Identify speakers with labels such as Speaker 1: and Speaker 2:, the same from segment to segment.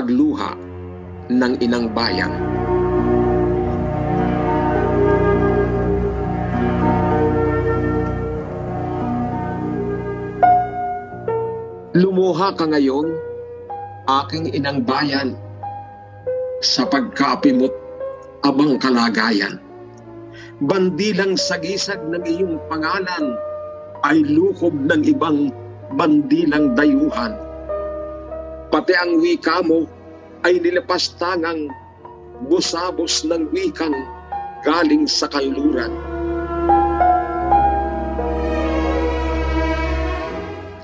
Speaker 1: pagluha ng inang bayan. Lumuha ka ngayon, aking inang bayan, sa pagkapimot abang kalagayan. Bandilang sagisag ng iyong pangalan ay lukob ng ibang bandilang dayuhan. Pati ang wika mo ay nilapastangang busabos ng wikang galing sa kanluran.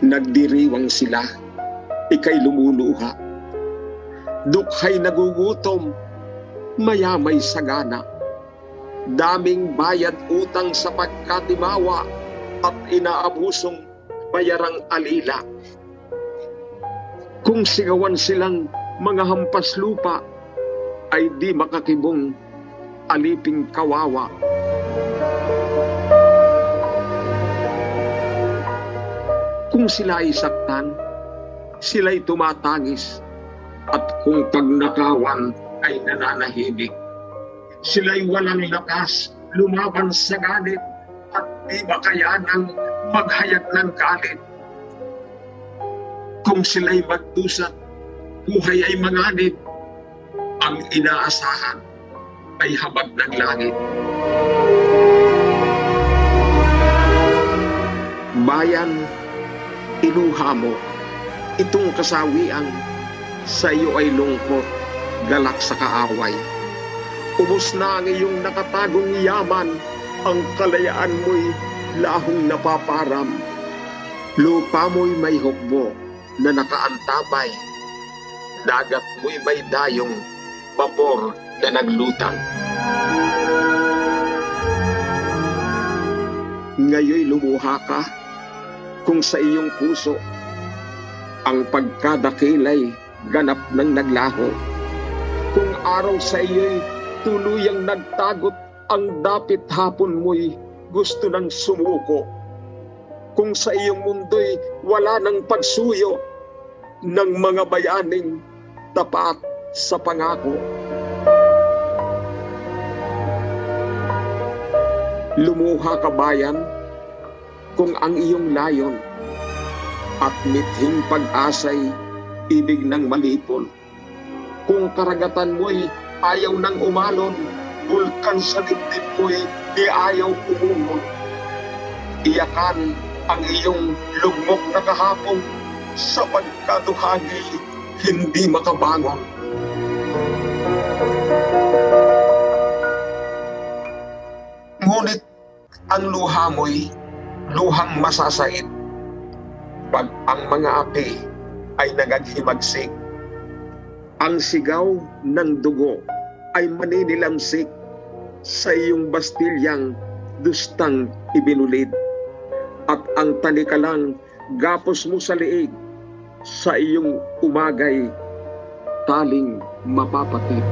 Speaker 1: Nagdiriwang sila, ikay lumuluha. Dukhay nagugutom, mayamay sagana. Daming bayad utang sa pagkatimawa at inaabusong bayarang alila. Kung sigawan silang mga hampas lupa, ay di makakibong aliping kawawa. Kung sila ay saktan, sila'y tumatangis at kung pagnakawan ay nananahimik. Sila'y walang lakas, lumaban sa galit at di makayanang maghayag ng galit. Kung sila'y magdusat, buhay ay manganib, ang inaasahan ay habag ng langit. Bayan, iluha mo, itong kasawian sa iyo ay lungkot, galak sa kaaway. Ubos na ang iyong nakatagong yaman, ang kalayaan mo'y lahong napaparam. Lupa mo'y may hukbo na nakaantabay. Dagat mo'y may dayong vapor na naglutang. Ngayoy lumuha ka kung sa iyong puso ang pagkadakilay ganap ng naglaho. Kung araw sa iyo'y tuluyang nagtagot ang dapit hapon mo'y gusto ng sumuko. Kung sa iyong mundo'y wala ng pagsuyo ng mga bayaning tapat sa pangako. Lumuha ka bayan kung ang iyong layon at mithing pag-asay ibig ng malipol. Kung karagatan mo'y ayaw ng umalon, bulkan sa dibdib mo'y di ayaw umungol. Iyakan ang iyong lugmok na kahapon sa pagkaduhagi hindi makabangon. Ngunit ang luha mo'y luhang masasait pag ang mga api ay nagaghimagsik. Ang sigaw ng dugo ay maninilamsik sa iyong bastilyang dustang ibinulit. At ang talikalang gapos mo sa liig sa iyong umagay taling mapapatid.